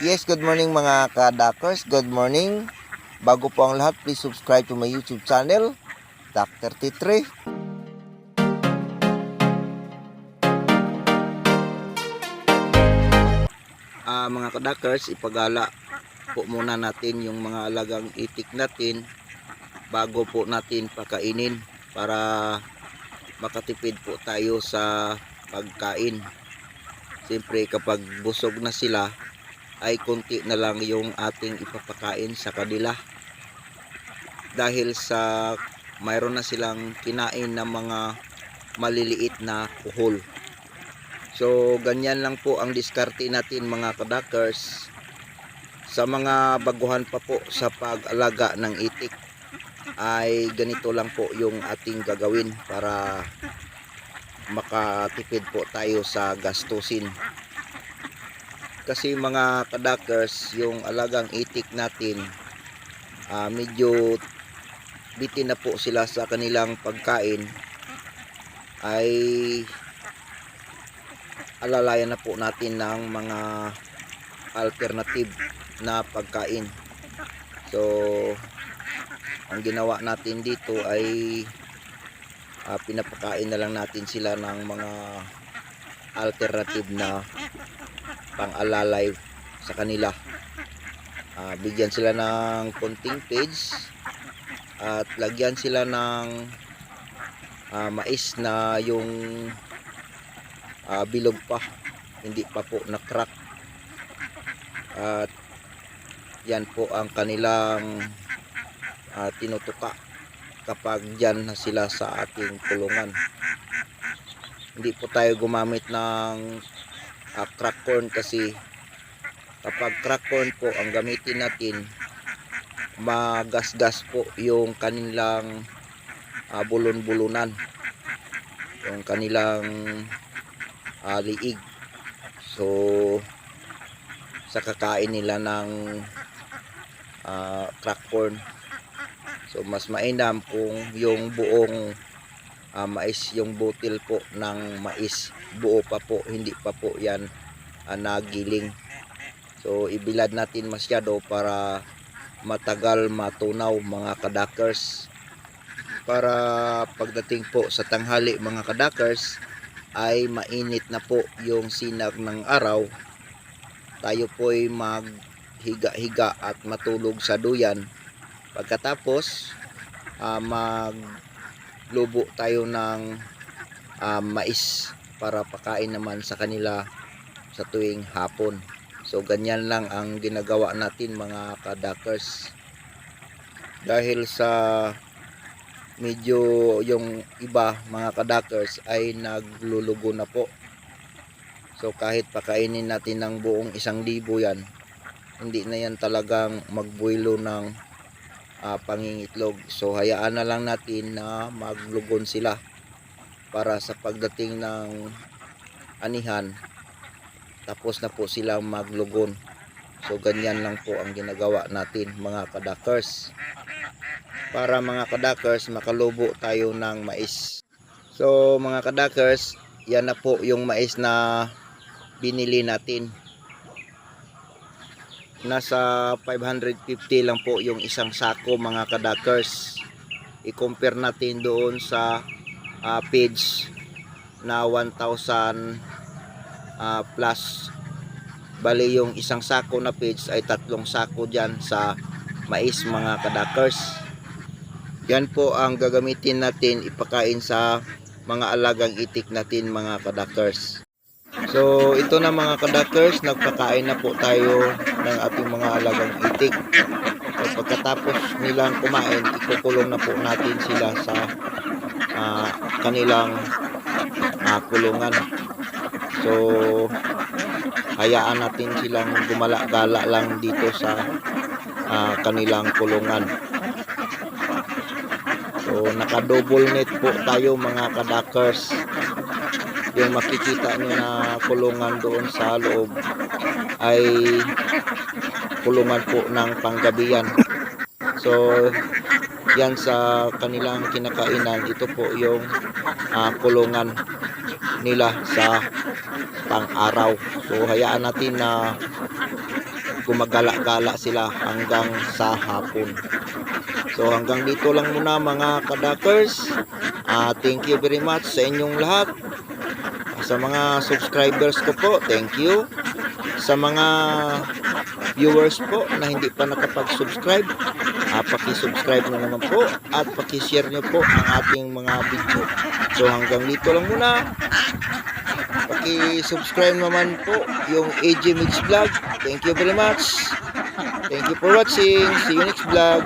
Yes, good morning mga kadakers. Good morning. Bago po ang lahat, please subscribe to my YouTube channel, Dr. Titre. Ah, mga kadakers, ipagala po muna natin yung mga alagang itik natin bago po natin pakainin para makatipid po tayo sa pagkain. Siyempre kapag busog na sila, ay konti na lang yung ating ipapakain sa kanila. Dahil sa mayroon na silang kinain ng mga maliliit na kuhol. So ganyan lang po ang diskarte natin mga kadakers. Sa mga baguhan pa po sa pag-alaga ng itik ay ganito lang po yung ating gagawin para makatipid po tayo sa gastusin kasi mga kadakers yung alagang itik natin ah, medyo bitin na po sila sa kanilang pagkain ay alalayan na po natin ng mga alternative na pagkain. So ang ginawa natin dito ay ah, pinapakain na lang natin sila ng mga alternative na pang-alalay sa kanila. Ah, bigyan sila ng konting page at lagyan sila ng ah, mais na yung ah, bilog pa, hindi pa po na crack. At yan po ang kanilang ah, tinutuka kapag dyan na sila sa ating kulungan. Hindi po tayo gumamit ng uh, crack corn kasi. Kapag crack corn po ang gamitin natin magasgas po yung kanilang uh, bulon-bulunan. Yung kanilang uh, liig. So sa kakain nila ng uh, crack corn. So mas mainam kung yung buong uh, mais yung butil po ng mais. Buo pa po hindi pa po yan uh, nagiling. So ibilad natin masyado para matagal matunaw mga kadakers. Para pagdating po sa tanghali mga kadakers ay mainit na po yung sinag ng araw. Tayo po ay maghiga-higa at matulog sa duyan. Pagkatapos uh, mag lubo tayo ng uh, mais para pakain naman sa kanila sa tuwing hapon. So ganyan lang ang ginagawa natin mga kadakers. Dahil sa medyo yung iba mga kadakers ay naglulugo na po. So kahit pakainin natin ng buong isang libo yan, hindi na yan talagang magbuilo ng uh, pangingitlog. So hayaan na lang natin na maglugon sila para sa pagdating ng anihan tapos na po silang maglugon. So ganyan lang po ang ginagawa natin mga kadakers. Para mga kadakers makalubo tayo ng mais. So mga kadakers yan na po yung mais na binili natin nasa 550 lang po yung isang sako mga kadakers. I-compare natin doon sa uh, page na 1,000 uh, plus. Bali yung isang sako na page ay tatlong sako dyan sa mais mga kadakers. Yan po ang gagamitin natin ipakain sa mga alagang itik natin mga kadakers. So ito na mga kadakers, nagpakain na po tayo ng ating mga alagang itik. So pagkatapos nilang kumain, ikukulong na po natin sila sa uh, kanilang uh, kulungan. So hayaan natin silang gumala-gala lang dito sa uh, kanilang kulungan. So naka-double net po tayo mga kadakers yung makikita nyo na kulungan doon sa loob ay kulungan po ng panggabihan so yan sa kanilang kinakainan ito po yung uh, kulungan nila sa pang-araw so hayaan natin na gumagala-gala sila hanggang sa hapon. So hanggang dito lang muna mga kadakers. Ah, thank you very much sa inyong lahat. Sa mga subscribers ko po, thank you. Sa mga viewers po na hindi pa nakapag-subscribe, ah, paki-subscribe na naman po at paki-share nyo po ang ating mga video. So hanggang dito lang muna. Paki-subscribe naman po yung AJ Mix Vlog. Thank you very much. Thank you for watching. See you next vlog.